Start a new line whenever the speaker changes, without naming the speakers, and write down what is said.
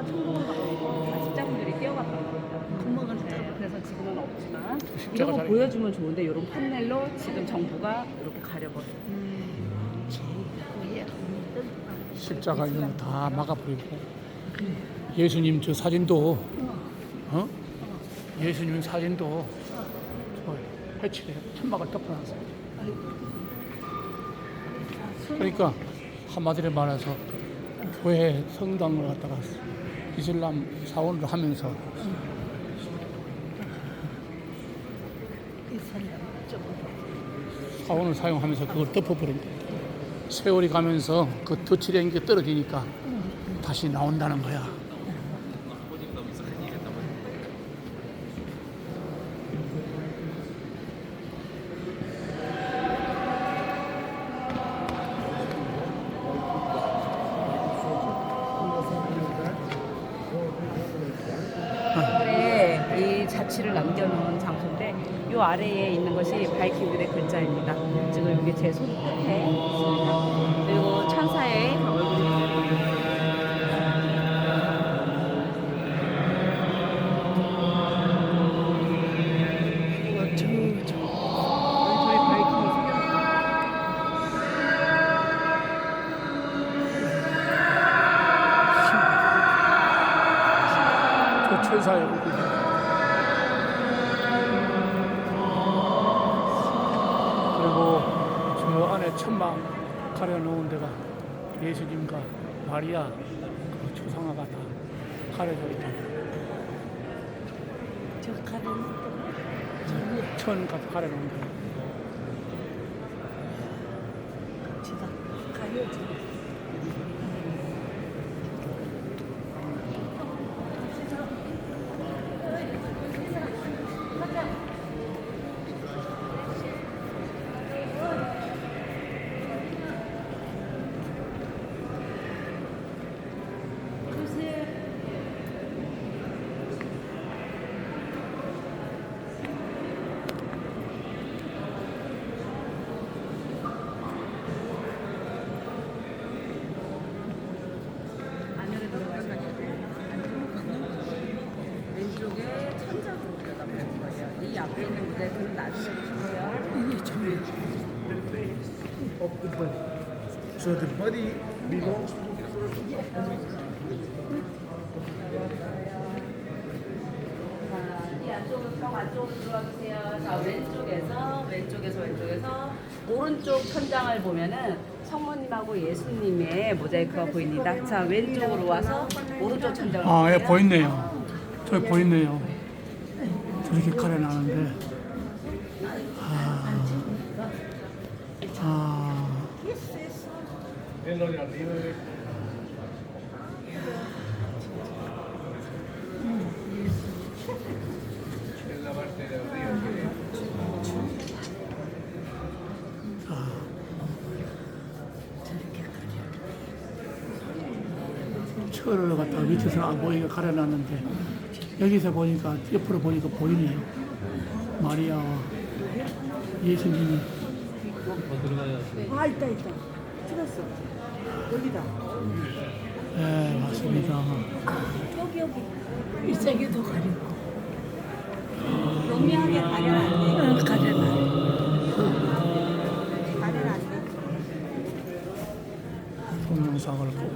십자가 천국을 가고 십자군들이 뛰어갔던 겁니다.
구멍을
네,
뚫어.
그래서 지금은 없지만 이런 거. 보여주면 좋은데 이런 판넬로 지금 정부가 이렇게 가려버려요.
음,
십자가 있는 거다 막아버리고 예수님 저 사진도 어? 예수님 사진도 저 해치래 천막을 덮어놨어요. 그러니까 한마디로 말해서 교회 성당을 갖다가 이슬람 사원을 하면서 사원을 사용하면서 그걸 덮어버린 거야. 세월이 가면서 그 덧칠한 게 떨어지니까 다시 나온다는 거야.
아래 이 자취를 남겨놓은 장소인데 이 아래에 있는 것이 바이킹들의 글자입니다. 지금 여기 제 손끝에 있습니다. 그리고 천사의 얼굴.
천막 가려놓은 데가 예수님과 마리아 그 초상화가 다 가려져 있다.
저 가는
천 가려놓은 데.
제가 가야지.
안쪽에 들어가셔야 왼쪽에 천장으로 들여다보는 거예요. 이 앞에 있는 무대들은 나중에
the. So the body belongs to
자, 이 안쪽으로 오른쪽 천장을 보면은 성모님하고 예수님의 모자이크가 보입니다. 자, 왼쪽으로 와서 오른쪽 천장을
아, 예. 보이네요. 저기 보이네요. 저렇게 가려나는데. 아, 아, 철을 갖다 밑에서 안 보이게 가려놨는데 여기서 보니까 옆으로 보니까 보이네요. 마리아와 예수님이
아 있다 있다. 틀었어. 여기다.
네 맞습니다.
여기 여기. 더 가리고.
용이하게 가려 안 돼.
응, 가려나.
가려 안 돼.
동영상을 보고